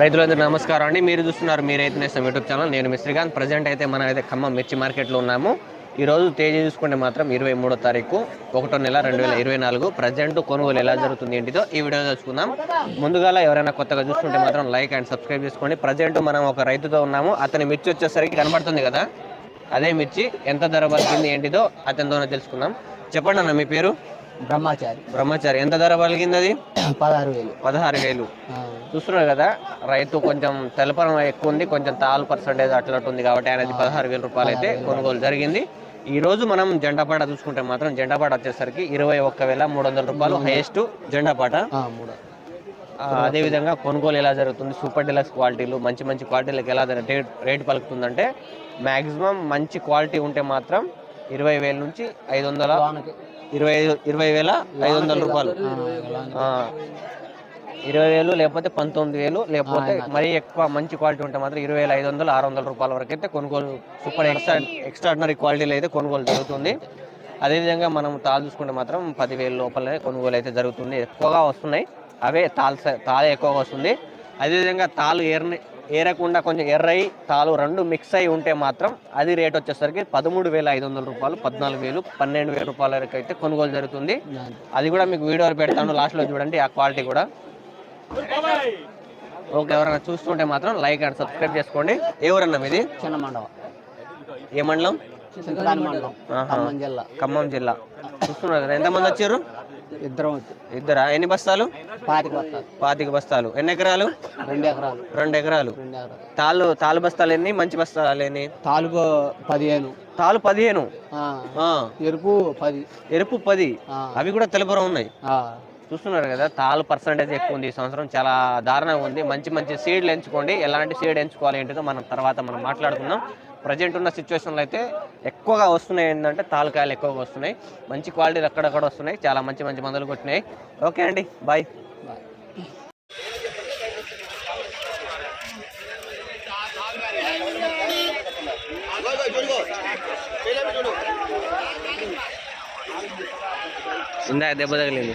రైతులందరూ నమస్కారం అండి. మీరు చూస్తున్నారు మీ రైతు నేస్తం యూట్యూబ్ ఛానల్. నేను మిశ్రీకాంత్ ప్రజెంట్ అయితే మనం అయితే ఖమ్మం మిర్చి మార్కెట్లో ఉన్నాము. ఈరోజు తేదీ చూసుకుంటే మాత్రం ఇరవై మూడో తారీఖు ఒకటో నెల రెండు వేల ఇరవై నాలుగు. ప్రజెంట్ కొనుగోలు ఎలా జరుగుతుంది ఏంటిదో ఈ వీడియో తెలుసుకుందాం ముందుగా ఎవరైనా కొత్తగా చూసుకుంటే మాత్రం లైక్ అండ్ సబ్స్క్రైబ్ చేసుకోండి. ప్రజెంట్ మనం ఒక రైతుతో ఉన్నాము. అతని మిర్చి వచ్చేసరికి కనబడుతుంది కదా? అదే మిర్చి ఎంత ధర పలికింది ఏంటిదో అతనితోనే తెలుసుకుందాం. చెప్పండి అన్న మీ పేరు? బ్రహ్మచారి. బ్రహ్మచారి. ఎంత ధర పలికింది అది పదహారు వేలు. పదహారు వేలు. చూస్తున్నారు కదా రైతు కొంచెం తెలపరం ఎక్కువ ఉంది కొంచెం తాలు పర్సంటేజ్ అట్లా ఉంది కాబట్టి ఆయనది పదహారు వేల రూపాయలు అయితే కొనుగోలు జరిగింది. ఈ రోజు మనం జెండాపాట చూసుకుంటే మాత్రం జెండాపాట వచ్చేసరికి ఇరవై ఒక్క వేల మూడు వందల రూపాయలు హైయెస్ట్ జెండాపాట. అదేవిధంగా కొనుగోలు ఎలా జరుగుతుంది సూపర్ డీలక్స్ క్వాలిటీలు మంచి మంచి క్వాలిటీలకు ఎలా రేట్ రేట్ పలుకుతుందంటే మ్యాక్సిమం మంచి క్వాలిటీ ఉంటే మాత్రం ఇరవై వేల నుంచి ఐదు వందల ఇరవై ఇరవై వేల ఐదు వందల రూపాయలు. ఇరవై వేలు లేకపోతే పంతొమ్మిది వేలు లేకపోతే మరీ ఎక్కువ మంచి క్వాలిటీ ఉంటే మాత్రం ఇరవై వేల ఐదు వందలు ఆరు వందల రూపాయల వరకు అయితే కొనుగోలు సూపర్ ఎక్స్ట్రా ఎక్స్ట్రాడినరీ క్వాలిటీలో అయితే కొనుగోలు జరుగుతుంది. అదేవిధంగా మనం తాళ్ళు చూసుకుంటే మాత్రం పదివేల లోపలనే కొనుగోలు అయితే జరుగుతుంది. ఎక్కువగా వస్తున్నాయి. అవే స- తాళే ఎక్కువగా వస్తుంది. అదేవిధంగా తాళ్ళు ఏరని ఏరకుండా కొంచెం ఎర్రయి తాళ్ళు రెండు మిక్స్ అయి ఉంటే మాత్రం అది రేట్ వచ్చేసరికి పదమూడు వేల ఐదు వందల రూపాయలు పద్నాలుగు వేలు పన్నెండు వేల రూపాయల వరకు అయితే కొనుగోలు జరుగుతుంది. అది కూడా మీకు వీడియోలు పెడతాను లాస్ట్లో చూడండి ఆ క్వాలిటీ కూడా. ఓకే ఎవరైనా చూస్తుంటే మాత్రం లైక్ అండ్ సబ్స్క్రైబ్ చేసుకోండి. ఎవరన్నా మీది? చిన్న మండవ ఏ మండలం? మండలం. ఖమ్మం జిల్లా. ఖమ్మం జిల్లా. చూస్తున్నారు కదా ఎంతమంది వచ్చారు? ఇద్దరం ఎన్ని బస్తాలు? పాతికి వస్తారు పాతిక బస్తాలు. ఎన్ని ఎకరాలు? రెండు ఎకరాలు. రెండు ఎకరాలు. తాళ్ళు తాళ్ళు బస్తాలు ఎన్ని? మంచి బస్తాలు ఎన్ని? తాలూకు పదిహేను. తాళ్ళు పదిహేను? ఎరుపు పది. ఎరుపు పది. అవి కూడా తెలుపురం ఉన్నాయి. చూస్తున్నారు కదా తాళ్ళు పర్సంటేజ్ ఎక్కువ ఉంది ఈ సంవత్సరం. చాలా దారుణంగా ఉంది. మంచి మంచి సీడ్లు ఎంచుకోండి. ఎలాంటి సీడ్ ఎంచుకోవాలి ఏంటిదో మనం తర్వాత మనం మాట్లాడుకుందాం. ప్రజెంట్ ఉన్న సిచ్యువేషన్లో అయితే ఎక్కువగా వస్తున్నాయి ఏంటంటే తాలకాయలు ఎక్కువగా వస్తున్నాయి. మంచి క్వాలిటీలు అక్కడక్కడ వస్తున్నాయి. చాలా మంచి మంచి మందులు కొట్టినాయి. ఓకే అండి బాయ్ ఉందా దెబ్బ తగిలింది.